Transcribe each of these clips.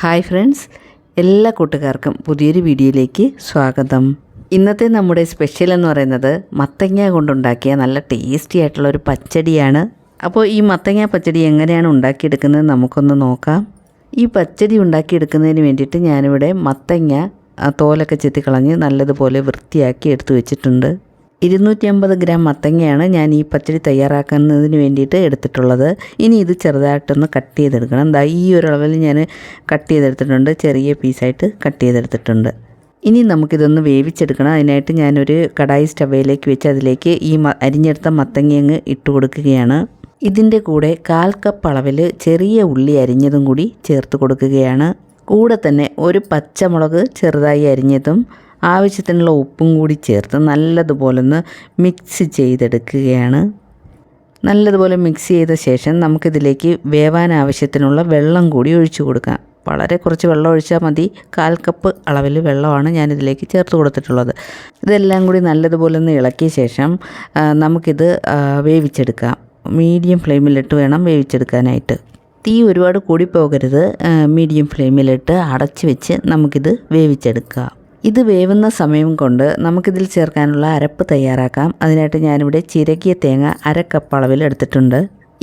Hi friends എല്ലാ കൂട്ടുകാർക്കും പുതിയൊരു വീഡിയോയിലേക്ക് സ്വാഗതം. ഇന്നത്തെ നമ്മുടെ സ്പെഷ്യൽ എന്ന് പറയുന്നത് മത്തങ്ങ കൊണ്ടുണ്ടാക്കിയ നല്ല ടേസ്റ്റി ആയിട്ടുള്ള ഒരു പച്ചടിയാണ്. അപ്പോൾ ഈ മത്തങ്ങ പച്ചടി എങ്ങനെയാണ് ഉണ്ടാക്കിയെടുക്കുന്നത് നമുക്കൊന്ന് നോക്കാം. ഈ പച്ചടി ഉണ്ടാക്കിയെടുക്കുന്നതിന് വേണ്ടിയിട്ട് ഞാനിവിടെ മത്തങ്ങ തോലൊക്കെ ചെത്തിക്കളഞ്ഞ് നല്ലതുപോലെ വൃത്തിയാക്കി എടുത്തു വെച്ചിട്ടുണ്ട്. ഇരുന്നൂറ്റി അമ്പത് ഗ്രാം മത്തങ്ങയാണ് ഞാൻ ഈ പച്ചടി തയ്യാറാക്കുന്നതിന് വേണ്ടിയിട്ട് എടുത്തിട്ടുള്ളത്. ഇനി ഇത് ചെറുതായിട്ടൊന്ന് കട്ട് ചെയ്തെടുക്കണം. എന്താ ഈ ഒരു അളവിൽ ഞാൻ കട്ട് ചെയ്തെടുത്തിട്ടുണ്ട്. ചെറിയ പീസായിട്ട് കട്ട് ചെയ്തെടുത്തിട്ടുണ്ട്. ഇനി നമുക്കിതൊന്ന് വേവിച്ചെടുക്കണം. അതിനായിട്ട് ഞാനൊരു കടായി സ്റ്റവയിലേക്ക് വെച്ച് അതിലേക്ക് ഈ അരിഞ്ഞെടുത്ത മത്തങ്ങ അങ്ങ് ഇട്ട് കൊടുക്കുകയാണ്. ഇതിന്റെ കൂടെ കാൽ കപ്പ് അളവിൽ ചെറിയ ഉള്ളി അരിഞ്ഞതും കൂടി ചേർത്ത് കൊടുക്കുകയാണ്. കൂടെ തന്നെ ഒരു പച്ചമുളക് ചെറുതായി അരിഞ്ഞതും ആവശ്യത്തിനുള്ള ഉപ്പും കൂടി ചേർത്ത് നല്ലതുപോലെ ഒന്ന് മിക്സ് ചെയ്തെടുക്കുകയാണ്. നല്ലതുപോലെ മിക്സ് ചെയ്ത ശേഷം നമുക്കിതിലേക്ക് വേവാൻ ആവശ്യത്തിനുള്ള വെള്ളം കൂടി ഒഴിച്ചു കൊടുക്കാം. വളരെ കുറച്ച് വെള്ളം ഒഴിച്ചാൽ മതി. കാൽ കപ്പ് അളവിൽ വെള്ളമാണ് ഞാനിതിലേക്ക് ചേർത്ത് കൊടുത്തിട്ടുള്ളത്. ഇതെല്ലാം കൂടി നല്ലതുപോലെ ഒന്ന് ഇളക്കിയ ശേഷം നമുക്കിത് വേവിച്ചെടുക്കാം. മീഡിയം ഫ്ലെയിമിലിട്ട് വേണം വേവിച്ചെടുക്കാനായിട്ട്. തീ ഒരുപാട് കൂടിപ്പോകരുത് മീഡിയം ഫ്ലെയിമിലിട്ട് അടച്ച് വെച്ച് നമുക്കിത് വേവിച്ചെടുക്കാം. ഇത് വേവുന്ന സമയം കൊണ്ട് നമുക്കിതിൽ ചേർക്കാനുള്ള അരപ്പ് തയ്യാറാക്കാം. അതിനായിട്ട് ഞാനിവിടെ ചിരകിയ തേങ്ങ അര കപ്പ് അളവിൽ എടുത്തിട്ടുണ്ട്.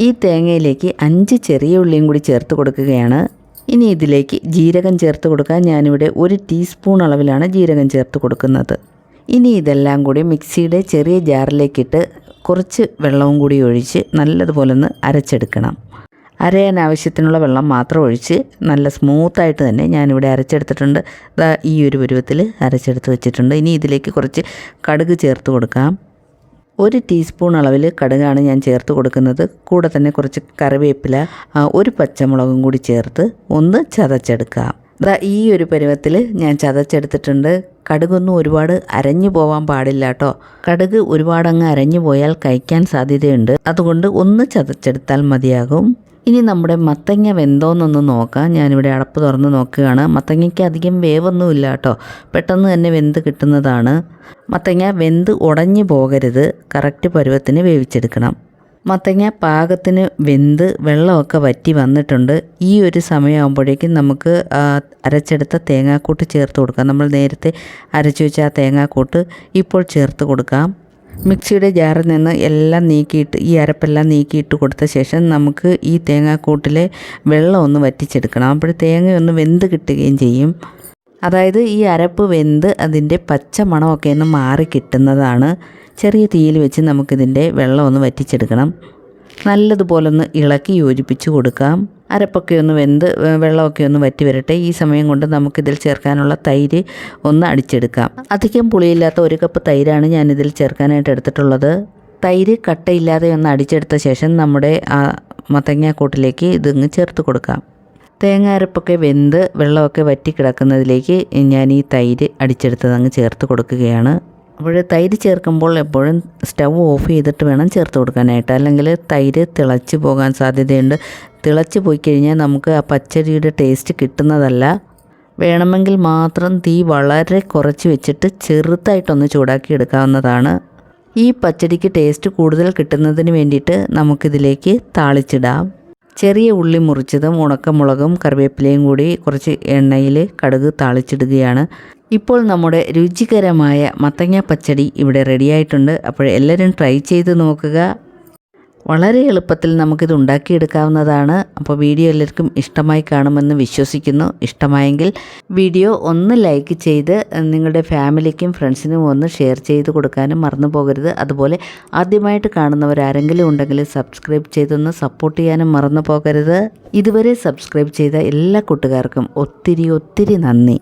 ഈ തേങ്ങയിലേക്ക് അഞ്ച് ചെറിയ ഉള്ളിയും കൂടി ചേർത്ത് കൊടുക്കുകയാണ്. ഇനി ഇതിലേക്ക് ജീരകം ചേർത്ത് കൊടുക്കാൻ ഞാനിവിടെ ഒരു ടീസ്പൂൺ അളവിലാണ് ജീരകം ചേർത്ത് കൊടുക്കുന്നത്. ഇനി ഇതെല്ലാം കൂടി മിക്സിയുടെ ചെറിയ ജാറിലേക്കിട്ട് കുറച്ച് വെള്ളവും കൂടി ഒഴിച്ച് നല്ലതുപോലെ ഒന്ന് അരച്ചെടുക്കണം. അരയാൻ ആവശ്യത്തിനുള്ള വെള്ളം മാത്രം ഒഴിച്ച് നല്ല സ്മൂത്തായിട്ട് തന്നെ ഞാനിവിടെ അരച്ചെടുത്തിട്ടുണ്ട്. ഈ ഒരു പരുവത്തിൽ അരച്ചെടുത്ത് വെച്ചിട്ടുണ്ട്. ഇനി ഇതിലേക്ക് കുറച്ച് കടുക് ചേർത്ത് കൊടുക്കാം. ഒരു ടീസ്പൂൺ അളവിൽ കടുകാണ് ഞാൻ ചേർത്ത് കൊടുക്കുന്നത്. കൂടെ തന്നെ കുറച്ച് കറിവേപ്പില ഒരു പച്ചമുളകും കൂടി ചേർത്ത് ഒന്ന് ചതച്ചെടുക്കാം. ദാ ഈ ഒരു പരുവത്തിൽ ഞാൻ ചതച്ചെടുത്തിട്ടുണ്ട്. കടുകൊന്നും ഒരുപാട് അരഞ്ഞു പോവാൻ പാടില്ല കേട്ടോ കടുക് ഒരുപാടങ്ങ് അരഞ്ഞു പോയാൽ കഴിക്കാൻ സാധ്യതയുണ്ട്. അതുകൊണ്ട് ഒന്ന് ചതച്ചെടുത്താൽ മതിയാകും. ഇനി നമ്മുടെ മത്തങ്ങ വെന്തോന്നൊന്ന് നോക്കാം. ഞാനിവിടെ അടപ്പ് തുറന്ന് നോക്കുകയാണ്. മത്തങ്ങയ്ക്ക് അധികം വേവൊന്നുമില്ല കേട്ടോ. പെട്ടെന്ന് തന്നെ വെന്ത് കിട്ടുന്നതാണ്. മത്തങ്ങ വെന്ത് ഉടഞ്ഞു പോകരുത്. കറക്റ്റ് പരുവത്തിന് വേവിച്ചെടുക്കണം. മത്തങ്ങ പാകത്തിന് വെന്ത് വെള്ളമൊക്കെ വറ്റി വന്നിട്ടുണ്ട്. ഈ ഒരു സമയമാകുമ്പോഴേക്കും നമുക്ക് അരച്ചെടുത്ത തേങ്ങാക്കൂട്ട് ചേർത്ത് കൊടുക്കാം. നമ്മൾ നേരത്തെ അരച്ചു വെച്ച ആ തേങ്ങാക്കൂട്ട് ഇപ്പോൾ ചേർത്ത് കൊടുക്കാം. മിക്സിയുടെ ജാറിൽ നിന്ന് എല്ലാം നീക്കിയിട്ട് ഈ അരപ്പെല്ലാം നീക്കിയിട്ട് കൊടുത്ത ശേഷം നമുക്ക് ഈ തേങ്ങാക്കൂട്ടിലെ വെള്ളം ഒന്ന് വറ്റിച്ചെടുക്കണം. അപ്പോൾ തേങ്ങ ഒന്ന് വെന്ത് കിട്ടുകയും ചെയ്യും. അതായത് ഈ അരപ്പ് വെന്ത് അതിന്റെ പച്ച മണമൊക്കെ ഒന്ന് മാറി കിട്ടുന്നതാണ്. ചെറിയ തീയിൽ വെച്ച് നമുക്കിതിന്റെ വെള്ളം ഒന്ന് വറ്റിച്ചെടുക്കണം. നല്ലതുപോലെ ഒന്ന് ഇളക്കി യോജിപ്പിച്ച് കൊടുക്കാം. അരപ്പൊക്കെ ഒന്ന് വെന്ത് വെള്ളമൊക്കെ ഒന്ന് വറ്റി വരട്ടെ. ഈ സമയം കൊണ്ട് നമുക്കിതിൽ ചേർക്കാനുള്ള തൈര് ഒന്ന് അടിച്ചെടുക്കാം. അധികം പുളിയില്ലാത്ത ഒരു കപ്പ് തൈരാണ് ഞാനിതിൽ ചേർക്കാനായിട്ട് എടുത്തിട്ടുള്ളത്. തൈര് കട്ടയില്ലാതെ ഒന്ന് അടിച്ചെടുത്ത ശേഷം നമ്മുടെ ആ മത്തങ്ങാക്കൂട്ടിലേക്ക് ഇതിങ്ങ് ചേർത്ത് കൊടുക്കാം. തേങ്ങ അരപ്പൊക്കെ വെന്ത് വെള്ളമൊക്കെ വറ്റി കിടക്കുന്നതിലേക്ക് ഞാൻ ഈ തൈര് അടിച്ചെടുത്തത് അങ്ങ് ചേർത്ത് കൊടുക്കുകയാണ്. അപ്പോൾ തൈര് ചേർക്കുമ്പോൾ എപ്പോഴും സ്റ്റവ് ഓഫ് ചെയ്തിട്ട് വേണം ചേർത്ത് കൊടുക്കാനായിട്ട്. അല്ലെങ്കിൽ തൈര് തിളച്ച് പോകാൻ സാധ്യതയുണ്ട്. തിളച്ച് പോയി കഴിഞ്ഞാൽ നമുക്ക് ആ പച്ചരിയുടെ ടേസ്റ്റ് കിട്ടുന്നതല്ല. വേണമെങ്കിൽ മാത്രം തീ വളരെ കുറച്ച് വെച്ചിട്ട് ചെറുതായിട്ടൊന്ന് ചൂടാക്കി എടുക്കാവുന്നതാണ്. ഈ പച്ചടിക്ക് ടേസ്റ്റ് കൂടുതൽ കിട്ടുന്നതിന് വേണ്ടിയിട്ട് നമുക്കിതിലേക്ക് താളിച്ചിടാം. ചെറിയ ഉള്ളി മുറിച്ചതും ഉണക്കമുളകും കറിവേപ്പിലയും കൂടി കുറച്ച് എണ്ണയിൽ കടുക് താളിച്ചിടുകയാണ്. ഇപ്പോൾ നമ്മുടെ രുചികരമായ മത്തങ്ങ പച്ചടി ഇവിടെ റെഡിയായിട്ടുണ്ട് അപ്പോൾ എല്ലാവരും ട്രൈ ചെയ്ത് നോക്കുക. വളരെ എളുപ്പത്തിൽ നമുക്കിത് ഉണ്ടാക്കിയെടുക്കാവുന്നതാണ്. അപ്പോൾ വീഡിയോ എല്ലാവർക്കും ഇഷ്ടമായി കാണുമെന്ന് വിശ്വസിക്കുന്നു. ഇഷ്ടമായെങ്കിൽ വീഡിയോ ഒന്ന് ലൈക്ക് ചെയ്ത് നിങ്ങളുടെ ഫാമിലിക്കും ഫ്രണ്ട്സിനും ഒന്ന് ഷെയർ ചെയ്ത് കൊടുക്കാനും മറന്നു പോകരുത്. അതുപോലെ ആദ്യമായിട്ട് കാണുന്നവരാരെങ്കിലും ഉണ്ടെങ്കിൽ സബ്സ്ക്രൈബ് ചെയ്തൊന്ന് സപ്പോർട്ട് ചെയ്യാനും മറന്നു പോകരുത്. ഇതുവരെ സബ്സ്ക്രൈബ് ചെയ്ത എല്ലാ കൂട്ടുകാർക്കും ഒത്തിരി ഒത്തിരി നന്ദി.